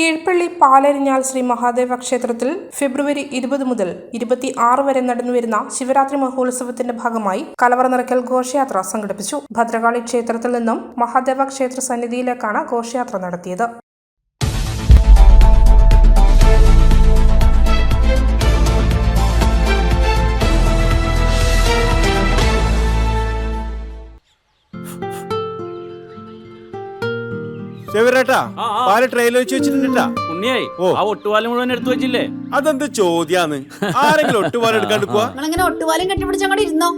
കീഴ്പള്ളി പാലരിഞ്ഞാൽ ശ്രീ മഹാദേവ ക്ഷേത്രത്തിൽ ഫെബ്രുവരി ഇരുപത് മുതൽ ഇരുപത്തി ആറ് വരെ നടന്നുവരുന്ന ശിവരാത്രി മഹോത്സവത്തിന്റെ ഭാഗമായി കലവറ നിറയ്ക്കൽ ഘോഷയാത്ര സംഘടിപ്പിച്ചു. ഭദ്രകാളി ക്ഷേത്രത്തിൽ നിന്നും മഹാദേവ ക്ഷേത്ര സന്നിധിയിലേക്കാണ് ഘോഷയാത്ര നടത്തിയത്. ചെവരേട്ടാ ആ, ആ. പാൽ ട്രെയിനിൽ വെച്ച് വെച്ചിട്ടുണ്ടാ ഉണ്ണിയായി ഓ. ആ ഒട്ടുപാലം മുഴുവൻ എടുത്തു വെച്ചില്ലേ? അതെന്ത് ചോദ്യാന്ന്? ആരെങ്കിലും ഒട്ടുപാലം എടുക്കാണ്ട് പോവാ? നിങ്ങളിങ്ങനെ ഒട്ടുപാലും കെട്ടിപ്പിടിച്ച് അങ്ങോട്ട് ഇരുന്നോ?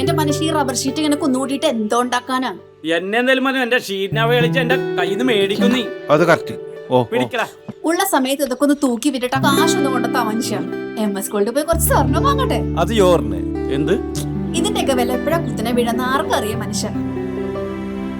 എന്റെ മനുഷ്യ ഈ റബ്ബർ ഷീറ്റ് ഇങ്ങനെ കുന്നുകൂട്ടിയിട്ട് എന്തോ ഉണ്ടാക്കാനാ? എന്നെ എന്തായാലും മതി എന്റെ ഷീറ്റിനെ കളിച്ച് എന്റെ കയ്യിൽ നിന്ന് മേടിക്കും നീ. അത് കറക്റ്റ് ഓ ഓ. പിടിക്കടാ. ഉള്ള സമയത്ത് ഇതൊക്കെ ഒന്ന് തൂക്കി വിട്ടിട്ട് കാശൊന്നും കൊണ്ടെത്താ മനുഷ്യ എം എസ് സ്കൂളിൽ പോയി കുറച്ച് സ്വർണം വാങ്ങട്ടെ? അത് എന്ത്? ഇതിന്റെയൊക്കെ വില എപ്പോഴാ കുത്തിനെ വീഴുന്ന ആർക്കും അറിയാം മനുഷ്യ.